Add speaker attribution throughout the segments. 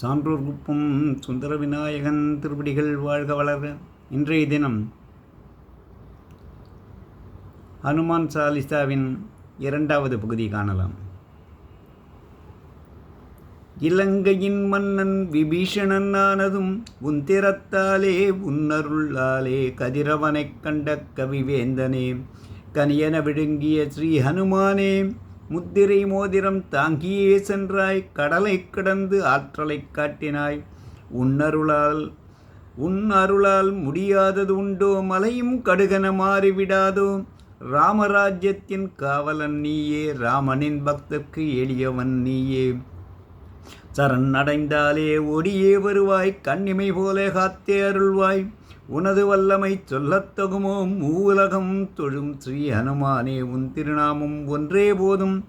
Speaker 1: சான்றோர் குப்பம் சுந்தர விநாயகன் திருப்படிகள் வாழ்க வளர இன்றைய தினம் ஹனுமான் சாலிசாவின் இரண்டாவது பகுதி காணலாம். இலங்கையின் மன்னன் விபீஷணன் ஆனதும் உன் திறத்தாலே உன்னருளாலே கதிரவனைக் கண்ட கவிவேந்தனே. கனியன விழுங்கிய ஸ்ரீ ஹனுமானே முத்திரை மோதிரம் தாங்கியே சென்றாய். கடலைக் கடந்து ஆற்றலைக் காட்டினாய். உன்னருளால் உன் அருளால் முடியாதது உண்டோ? மலையும் கடுகன மாறிவிடாதோ? ராமராஜ்யத்தின் காவலன் நீயே ராமனின் பக்தர்க்கு எளியவன் நீயே. சரண் அடைந்தாலே ஒடியே வருவாய். கண்ணிமை போல காத்தே அருள்வாய். உனது வல்லமை சொல்லத்தகுமோ மூலகம் தொழும் ஸ்ரீ ஹனுமானே உன் திருநாமம் ஒன்றே போதும்.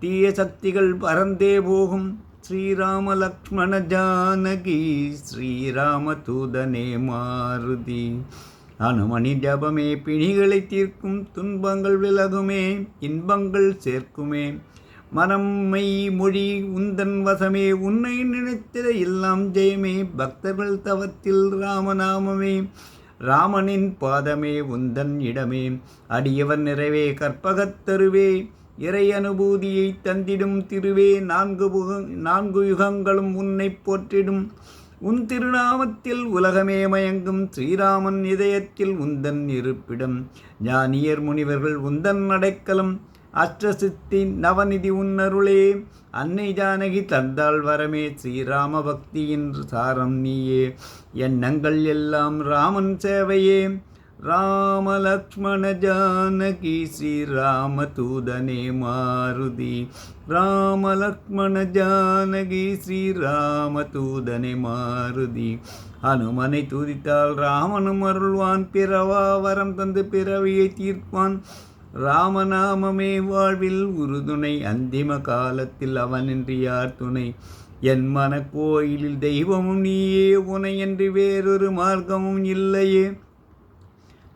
Speaker 1: தீய சக்திகள் பறந்தே போகும். ஸ்ரீராம லக்ஷ்மண ஜானகி ஸ்ரீராம தூதனே மாருதி. அனுமணி ஜபமே பிணிகளை தீர்க்கும் துன்பங்கள் விலகுமே இன்பங்கள் சேர்க்குமே. மனம் மெய் மொழி உந்தன் வசமே உன்னை நினைத்திட எல்லாம் ஜெயமே பக்தர்கள் தவத்தில் ராமநாமமே. ராமனின் பாதமே உந்தன் இடமே அடியவன் நிறைவே கற்பகத் தருவே. இறை அனுபூதியை தந்திடும் திருவே நான்கு புக நான்கு யுகங்களும் உன்னை போற்றிடும். உன் திருநாமத்தில் உலகமே மயங்கும் ஸ்ரீராமன் இதயத்தில் உந்தன் இருப்பிடம். ஞானியர் முனிவர்கள் உந்தன் அடைக்கலம். அஷ்டசித்தி நவநிதி உன்னருளே. அன்னை ஜானகி தந்தாள் வரமே ஸ்ரீராம பக்தியின் சாரம் நீயே. எண்ணங்கள் எல்லாம் ராமன் சேவையே. ராம லக்ஷ்மண ஜானகி ஸ்ரீராம தூதனே மாருதி. ராம லக்ஷ்மண ஜானகி ஸ்ரீராம தூதனே மாருதி. அனுமனை துதித்தால் ராமனும் அருள்வான் பிறவா வரம் தந்து பிறவியை தீர்ப்பான். ராமநாமமே வாழ்வில் உறுதுணை. அந்திம காலத்தில் அவனின்றி யார் துணை? என் மனக்கோயிலில் தெய்வமும் நீயே உனையன்றி வேறொரு மார்க்கமும் இல்லையே.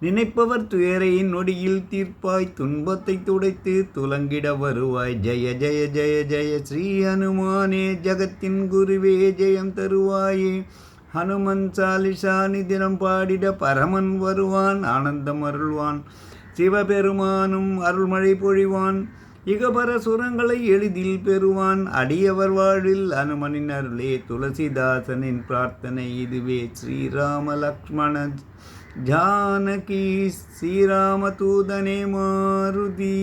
Speaker 1: நினைப்பவர் துயரையின் நொடியில் தீர்ப்பாய் துன்பத்தை துடைத்து துலங்கிட வருவாய். ஜெய ஜெய ஜெய ஜெய ஸ்ரீ ஹனுமானே ஜகத்தின் குருவே ஜெயம் தருவாயே. ஹனுமன் சாலிசா நிதினம் பாடிட பரமன் வருவான் ஆனந்தம் அருள்வான். சிவபெருமானும் அருள்மழை பொழிவான். இகபர சுரங்களை எளிதில் பெறுவான். அடியவர் வாழ்வில் அனுமனின் அருளே துளசிதாசனின் பிரார்த்தனை இதுவே. ஸ்ரீராம லக்ஷ்மண ஜானகி ஸ்ரீராம தூதனே மாருதி.